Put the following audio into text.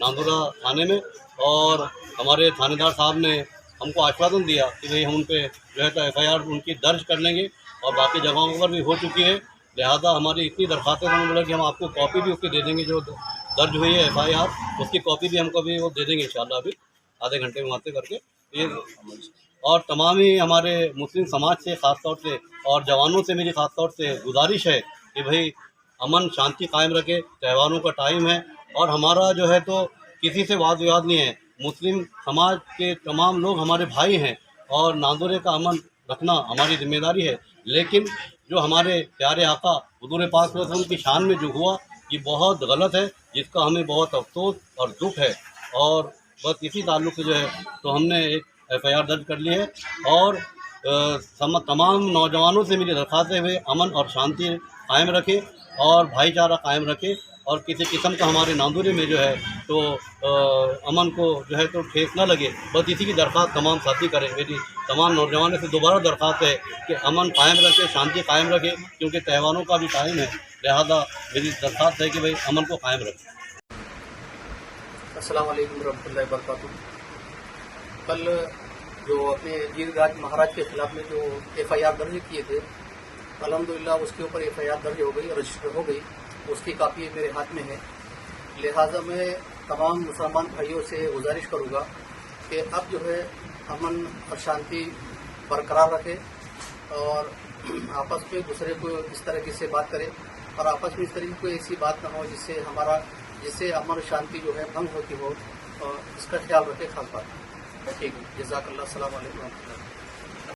نامزدہ تھانے میں اور ہمارے تھانے دار صاحب نے ہم کو آشواسن دیا کہ بھائی ہم ان پہ جو ہے تو ایف آئی آر ان کی درج کر لیں گے اور باقی جگہوں پر بھی ہو چکی ہے۔ لہذا ہماری اتنی درخواستیں انہوں نے بولا کہ ہم آپ کو کاپی بھی اس کی دے دیں گے جو درج ہوئی ہے ایف آئی آر، اس کی کاپی بھی ہم کو بھی وہ دے دیں گے انشاءاللہ ابھی۔ آدھے گھنٹے میں وہاں کر کے۔ یہ اور تمام ہی ہمارے مسلم سماج سے خاص طور سے اور جوانوں سے میری خاص طور سے گزارش ہے کہ بھائی امن شانتی قائم رکھے، تہواروں کا ٹائم ہے۔ اور ہمارا جو ہے تو کسی سے واد ویاد نہیں ہے۔ مسلم سماج کے تمام لوگ ہمارے بھائی ہیں اور ناظرے کا امن رکھنا ہماری ذمہ داری ہے۔ لیکن جو ہمارے پیارے آقا حضور پاک صلی اللہ علیہ وسلم کی شان میں جو ہوا، یہ بہت غلط ہے، جس کا ہمیں بہت افسوس اور دکھ ہے۔ اور بس اسی تعلق سے جو ہے تو ہم نے ایک ایف آئی آر درج کر لی ہے۔ اور تمام نوجوانوں سے میری درخواستیں ہوئے۔ امن اور شانتی قائم رکھے اور بھائی چارہ قائم رکھے۔ اور کسی قسم کا ہمارے ناندوری میں جو ہے تو امن کو جو ہے تو ٹھیک نہ لگے۔ بس اسی کی درخواست تمام ساتھی کریں۔ میری تمام نوجوانوں سے دوبارہ درخواست ہے کہ امن قائم رکھے، شانتی قائم رکھے، کیونکہ تہواروں کا بھی ٹائم ہے۔ لہذا میری درخواست ہے کہ بھائی امن کو قائم رکھے۔ السلام علیکم رحمۃ اللہ وبرکاتہ۔ کل جو اپنے گیر راج مہاراج کے خلاف میں جو ایف آئی آر درج کیے تھے، الحمدللہ اس کے اوپر ایف آئی آر درج ہو گئی، رجسٹر ہو گئی۔ اس کی کاپی میرے ہاتھ میں ہے۔ لہٰذا میں تمام مسلمان بھائیوں سے گزارش کروں گا کہ اب جو ہے امن اور شانتی برقرار رکھے اور آپس میں دوسرے کو اس طریقے سے بات کرے اور آپس میں اس طریقے کوئی ایسی بات نہ ہو جس سے ہمارا جس سے امن اور شانتی جو ہے بھنگ ہوتی ہو اور اس کا خیال رکھے خاص بات۔ ٹھیک ہے، جزاک اللہ، السلام علیکم و رحمۃ اللہ۔